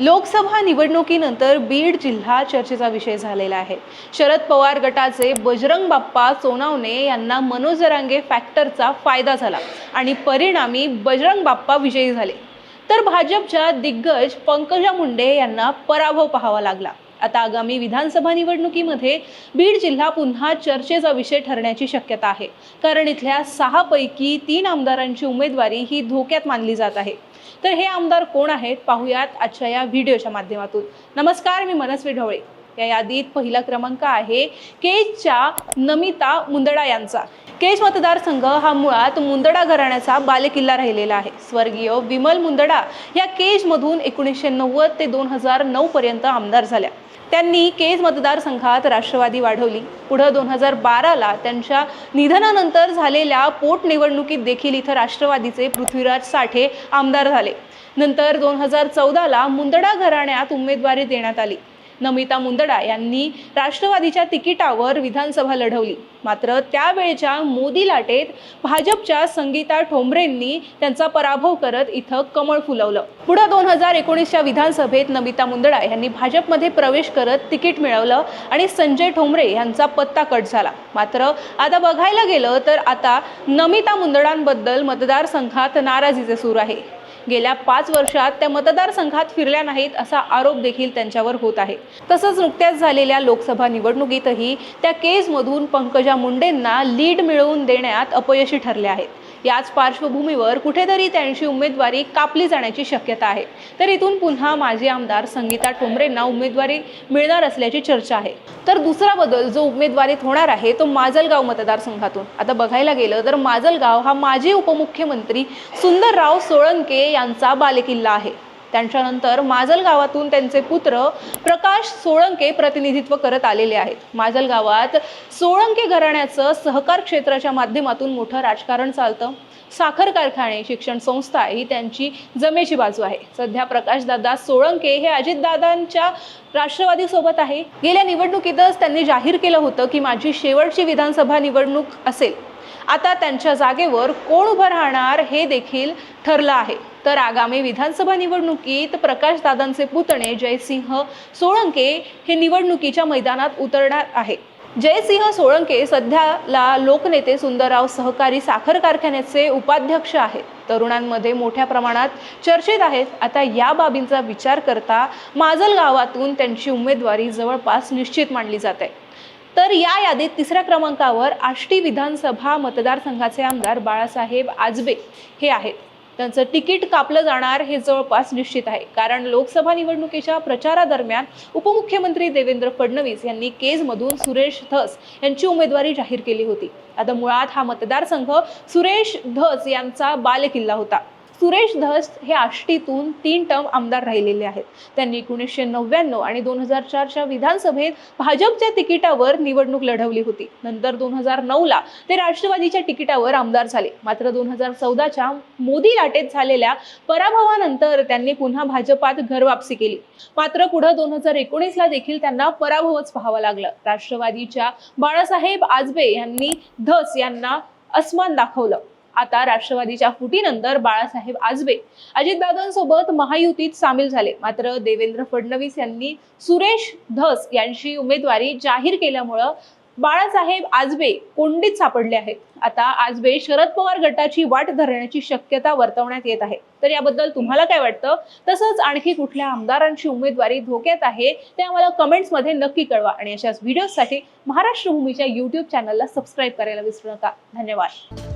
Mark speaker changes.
Speaker 1: लोकसभा निवडणुकीनंतर बीड जिल्हा चर्चेचा विषय झालेला आहे. शरद पवार गटाचे बजरंग बाप्पा सोनावणे यांना मनोज जरांगे फॅक्टरचा फायदा झाला आणि परिणामी बजरंग बाप्पा विजयी झाले. तर भाजपच्या दिग्गज पंकजा मुंडे यांना पराभव पाहावा लागला. आता आगामी विधानसभा निवडणुकीमध्ये बीड जिल्हा पुन्हा चर्चेचा विषय ठरण्याची शक्यता आहे. कारण इथल्या सहापैकी तीन आमदारांची उमेदवारी ही धोक्यात मानली जात आहे. तर हे आमदार कोण आहेत पाहूयात आजच्या या व्हिडिओच्या माध्यमातून. नमस्कार मी मनस्वी ढवळे या यादीत पहिला क्रमांक आहे केजच्या नमिता मुंदडा यांचा. केज मतदारसंघ हा मुळात मुंदडा घराण्याचा बालेकिल्ला राहिलेला आहे. स्वर्गीय विमल मुंदडा या केजमधून एकोणीसशे नव्वद ते दोन हजार नऊ पर्यंत आमदार झाल्या. त्यांनी केज मतदारसंघात राष्ट्रवादी वाढवली. पुढं दोन हजार बाराला त्यांच्या निधनानंतर झालेल्या पोटनिवडणुकीत देखील इथं राष्ट्रवादीचे पृथ्वीराज साठे आमदार झाले. नंतर दोन हजार चौदाला मुंदडा घराण्यात उमेदवारी देण्यात आली. नमिता मुंदडा यांनी राष्ट्रवादीच्या तिकिटावर विधानसभा लढवली. मात्र त्यावेळच्या मोदी लाटेत भाजपच्या संगीता ठोंबरेंनी त्यांचा पराभव करत इथं कमळ फुलवलं. पुढे दोन हजार एकोणीसच्या विधानसभेत नमिता मुंदडा यांनी भाजपमध्ये प्रवेश करत तिकीट मिळवलं आणि संजय ठोंबरे यांचा पत्ता कट झाला. मात्र आता बघायला गेलं तर आता नमिता मुंदडांबद्दल मतदारसंघात नाराजीचे सूर आहे. गेल्या पाच वर्षात त्या मतदारसंघात फिरल्या नाहीत असा आरोप देखील त्यांच्यावर होत आहे. तसंच नुकत्याच झालेल्या लोकसभा निवडणुकीतही त्या केसमधून पंकजा मुंडेंना लीड मिळवून देण्यात अपयशी ठरल्या आहेत. याच पार्श्वभूमीवर कुठेतरी त्यांची उमेदवारी कापली जाण्याची शक्यता आहे. तर इथून पुन्हा माजी आमदार संगीता ठोंबरेंना उमेदवारी मिळणार असल्याची चर्चा आहे. तर दुसरा बदल जो उमेदवारीत होणार आहे तो माजलगाव मतदारसंघातून. आता बघायला गेलं तर माजलगाव हा माजी उपमुख्यमंत्री सुंदरराव सोळंके यांचा बालेकिल्ला आहे. त्यांच्यानंतर माजल गावातून त्यांचे पुत्र प्रकाश सोळंके प्रतिनिधित्व करत आलेले आहेत. माजल गावात सोळंके घराण्याचं सहकार क्षेत्राच्या माध्यमातून मोठं राजकारण चालतं. साखर कारखाने शिक्षण संस्था ही त्यांची जमेची बाजू आहे. सध्या प्रकाशदादा सोळंके हे अजितदादांच्या राष्ट्रवादीसोबत आहे. गेल्या निवडणुकीतच त्यांनी जाहीर केलं होतं की माझी शेवटची विधानसभा निवडणूक असेल. आता त्यांच्या जागेवर कोण उभं राहणार हे देखील ठरलं आहे. तर आगामी विधानसभा निवडणुकीत प्रकाशदादांचे पुतणे जयसिंह सोळंके हे निवडणुकीच्या मैदानात उतरणार आहे जयसिंह सोळंके सध्याला लोकनेते सुंदरराव सहकारी साखर कारखान्याचे उपाध्यक्ष आहेत. तरुणांमध्ये मोठ्या प्रमाणात चर्चेत आहेत. आता या बाबींचा विचार करता माजल गावातून त्यांची उमेदवारी जवळपास निश्चित मानली जाते. तर या यादीत तिसऱ्या क्रमांकावर आष्टी विधानसभा मतदारसंघाचे आमदार बाळासाहेब आजबे हे आहेत. त्यांचं तिकीट कापलं जाणार हे जवळपास निश्चित आहे. कारण लोकसभा निवडणुकीच्या प्रचारादरम्यान उपमुख्यमंत्री देवेंद्र फडणवीस यांनी केजमधून सुरेश धस यांची उमेदवारी जाहीर केली होती. आता मुळात हा मतदारसंघ सुरेश धस यांचा बालेकिल्ला होता. सुरेश धस हे आष्टीतून तीन टर्म आमदार राहिलेले आहेत. त्यांनी एकोणीसशे नव्याण्णव आणि दोन हजार चारच्या विधानसभेत भाजपच्या तिकिटावर निवडणूक लढवली होती. नंतर दोन हजार नऊला ते राष्ट्रवादीच्या तिकिटावर आमदार झाले. मात्र दोन हजार चौदाच्या मोदी लाटेत झालेल्या पराभवानंतर त्यांनी पुन्हा भाजपात घरवापसी केली. मात्र पुढे दोन हजार एकोणीसला देखील त्यांना पराभवच पाहावा लागला. राष्ट्रवादीच्या बाळासाहेब आजबे यांनी धस यांना अस्मान दाखवलं. आता राष्ट्रवादीच्या फुटीनंतर बाळासाहेब आजबे अजितदादांसोबत महायुतीत सामील झाले. मात्र देवेंद्र फडणवीस यांनी सुरेश धस यांची उमेदवारी जाहीर केल्यामुळं बाळासाहेब आजबे कोंडीत सापडले आहेत. आता आजबे शरद पवार गटाची वाट धरण्याची शक्यता वर्तवण्यात येत आहे. तर याबद्दल तुम्हाला काय वाटतं? तसंच आणखी कुठल्या आमदारांची उमेदवारी धोक्यात आहे ते आम्हाला कमेंट्समध्ये नक्की कळवा आणि अशाच व्हिडिओसाठी महाराष्ट्र भूमीच्या युट्यूब चॅनलला सबस्क्राईब करायला विसरू नका. धन्यवाद.